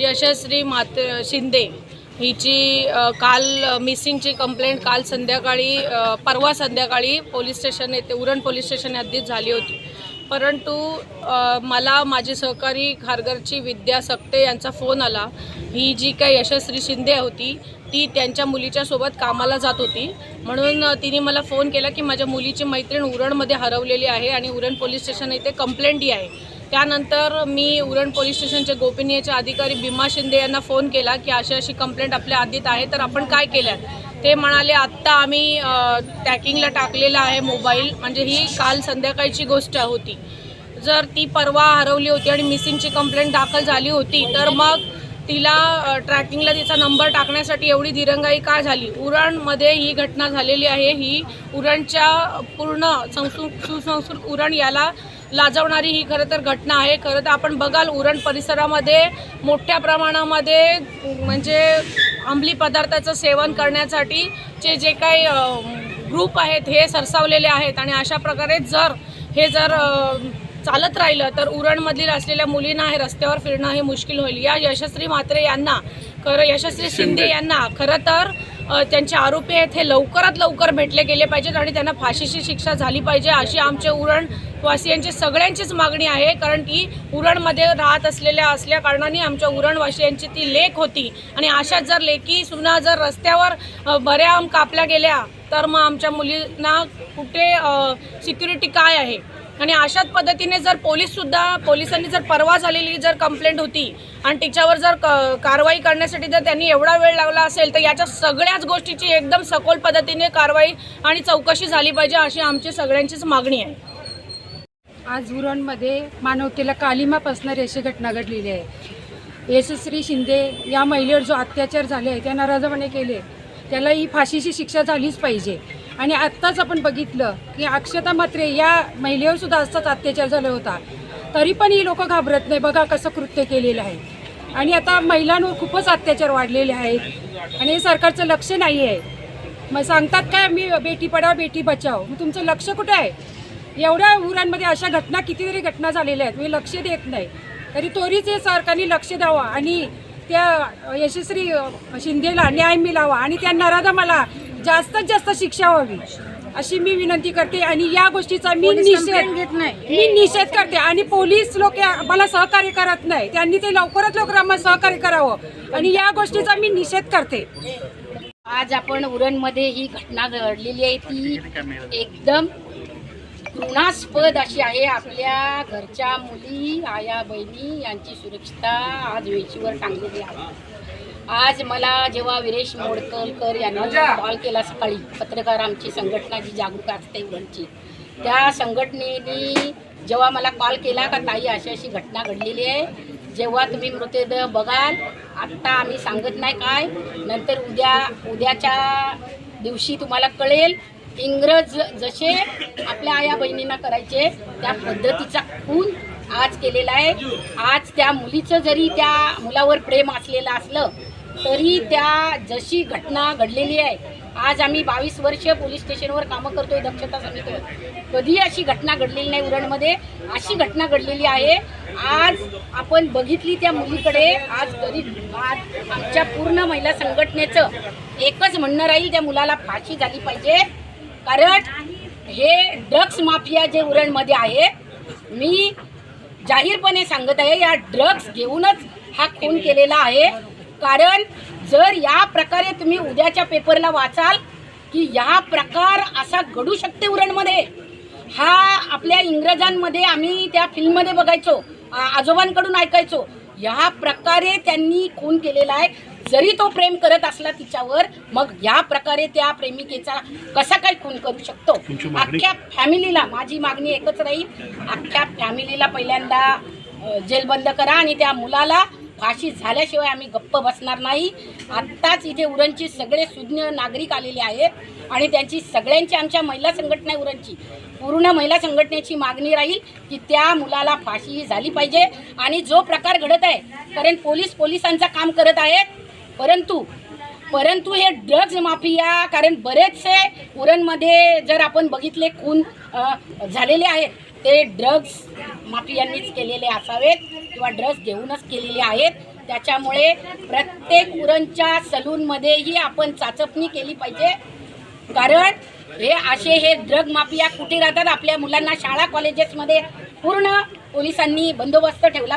यशस्वी मात शिंदे हिची काल मिसिंगची कंप्लेंट काल संध्याकाळी परवा संध्याकाळी पोलीस स्टेशन येथे उरण पोलीस स्टेशन हद्दीत झाली होती. परंतु मला माझी सहकारी खारघरची विद्या सक्ते यांचा फोन आला. ही जी काही यशस्वी शिंदे होती ती त्यांच्या मुलीच्या सोबत कामाला जात होती. म्हणून तिने मला फोन केला की माझ्या मुलीची मैत्रीण उरणमध्ये हरवलेली आहे आणि उरण पोलीस स्टेशन येथे कंप्लेंटही आहे. त्यानंतर मी उरण पोलीस स्टेशनचे गोपनीयचे अधिकारी भीमा शिंदे यांना फोन केला की अशी अशी कंप्लेंट आपल्या आधीत आहे तर आपण काय केलं ते म्हणाले आत्ता आम्ही टॅकिंगला टाकलेला आहे मोबाईल. म्हणजे ही काल संध्याकाळची गोष्ट होती. जर ती परवा हरवली होती आणि मिसिंगची कंप्लेंट दाखल झाली होती तर मग तिला ट्रॅकिंगला तिचा नंबर टाकण्यासाठी एवढी दिरंगाई का झाली? उरणमध्ये ही घटना झालेली आहे. ही उरणच्या पूर्ण संस्कृत सुसंस्कृत उरण याला लाजवणारी ही खरं तर घटना आहे. खरं तर आपण बघाल उरण परिसरामध्ये मोठ्या प्रमाणामध्ये म्हणजे अंमली पदार्थाचं सेवन करण्यासाठी चे जे काही ग्रुप आहेत हे सरसावलेले आहेत. आणि अशा प्रकारे जर हे जर चालत राहिलं तर उरणमधील असलेल्या मुलींना हे रस्त्यावर फिरणं हे मुश्किल होईल. या यशस्वी मात्रे यांना खरं यशस्वी शिंदे. यांना खरं तर त्यांचे आरोपी आहेत हे लवकरात लवकर भेटले गेले पाहिजेत आणि त्यांना फाशीची शिक्षा झाली पाहिजे अशी आमच्या उरणवासियांची सगळ्यांचीच मागणी आहे कारण की उरणमध्ये राहत असलेल्या असल्या कारणाने आमच्या उरणवासियांची ती लेख होती. आणि अशाच जर लेखी सुना जर रस्त्यावर बऱ्या कापल्या गेल्या तर मग आमच्या मुलींना कुठे सिक्युरिटी काय आहे? आणि अशाच पद्धतीने जर पोलीससुद्धा पोलिसांनी जर परवा झालेली जर कंप्लेंट होती आणि तिच्यावर जर क कारवाई करण्यासाठी जर त्यांनी एवढा वेळ लावला असेल तर याच्या सगळ्याच गोष्टीची एकदम सखोल पद्धतीने कारवाई आणि चौकशी झाली पाहिजे अशी आमची सगळ्यांचीच मागणी आहे. आज उरणमध्ये मानवतेला कालिमा पासणारी अशी घटना घडलेली आहे. यशस्वी शिंदे या महिलेवर जो अत्याचार झाले आहे त्या नाराजपणे केले. त्याला ही फाशीची शिक्षा झालीच पाहिजे. आणि आत्ताच आपण बघितलं की अक्षता मात्रे या महिलेवर सुद्धा असाच अत्याचार झाला होता. तरी पण ही लोक घाबरत नाही. बघा कसं कृत्य केलेलं आहे. आणि आता महिलांवर खूपच अत्याचार वाढलेले आहेत. आणि हे सरकारचं लक्ष नाही आहे. मग सांगतात काय मी बेटी पढाव बेटी बचाव. मग तुमचं लक्ष कुठे आहे? एवढ्या उरांमध्ये अशा घटना कितीतरी घटना झालेल्या आहेत. मी लक्ष देत नाही. तरी तोरीच हे सरकारने लक्ष द्यावं आणि त्या यशस्वी शिंदेला न्याय मिळावा आणि त्या नराधमाला जास्तीत जास्त शिक्षा व्हावी. अशी मी विनंती करते आणि या गोष्टीचा मी निषेध मी निषेध करते आणि पोलीस लोक आम्हाला सहकार्य करत नाही. त्यांनी ते लवकरात लवकर आम्हाला सहकार्य करावं. आणि या गोष्टीचा मी निषेध करते. आज आपण उरणमध्ये ही घटना घडलेली आहे. ती एकदम घृणास्पद अशी आहे. आपल्या घरच्या मुली आया बहिणी यांची सुरक्षितता आज वेशीवर टांगलेली आहे. आज मला जेव्हा विरेश मोडकलकर यांनी कॉल केला सकाळी पत्रकार आमची संघटना जी जागरूक असते उरणची त्या संघटनेने जेव्हा मला कॉल केला का ताई अशी अशी घटना घडलेली आहे. जेव्हा तुम्ही मृतदेह बघाल आत्ता आम्ही सांगत नाही काय. नंतर उद्या उद्याच्या दिवशी तुम्हाला कळेल इंग्रज जसे आपल्या आया बहिणींना करायचे त्या पद्धतीचा खून आज केलेला आहे. आज त्या मुलीचं जरी त्या मुलावर प्रेम असलेलं असलं तरी त्या जशी घटना घडलेली आहे आज आम्ही बावीस वर्ष पोलीस स्टेशनवर कामं करतोय दक्षता समितीवर. कधी अशी घटना घडलेली नाही उरणमध्ये? अशी घटना घडलेली आहे आज आपण बघितली त्या मुलीकडे आज गरीब आज आमच्या पूर्ण महिला संघटनेचं एकच म्हणणं राहील त्या मुलाला फाशी झाली पाहिजे. कारण हे ड्रग्स माफिया जे उरणमध्ये आहे मी जाहीरपणे सांगत आहे या ड्रग्स घेऊनच हा खून केलेला आहे. कारण जर या प्रकारे तुम्ही उद्याच्या पेपरला वाचाल की या प्रकार असा घडू शकते उरणमध्ये. हा आपल्या इंग्रजांमध्ये आम्ही त्या फिल्ममध्ये बघायचो आजोबांकडून ऐकायचो. या प्रकारे त्यांनी खून केलेला आहे. जरी तो प्रेम करत असला तिच्यावर मग या प्रकारे त्या प्रेमिकेचा कसा काय खून करू शकतो? अख्ख्या फॅमिलीला माझी मागणी एकच राहील. अख्ख्या फॅमिलीला पहिल्यांदा जेलबंद करा आणि त्या मुलाला फाशी झाल्याशिवाय आम्ही गप्प बसणार नाही. आत्ताच इथे उरणची सगळे सुज्ञ नागरिक आलेले आहेत आणि त्यांची सगळ्यांची आमच्या महिला संघटना आहे उरणची. पूर्ण महिला संघटनेची मागणी राहील की त्या मुलाला फाशी झाली पाहिजे आणि जो प्रकार घडत आहे कारण पोलीस पोलिसांचं काम करत आहेत परंतु परंतु हे ड्रग्ज माफिया कारण बरेचसे उरणमध्ये जर आपण बघितले खून झालेले आहेत ते ड्रग्स माफियांनीच केलेले असावेत किंवा ड्रग्स घेऊनच केलेले आहेत. त्याच्यामुळे प्रत्येक उरणच्या सलूनमध्येही आपण चाचपणी केली पाहिजे. कारण हे असे हे ड्रग माफिया कुठे राहतात? आपल्या मुलांना शाळा कॉलेजेसमध्ये पूर्ण पोलिसांनी बंदोबस्त ठेवला पाहिजे.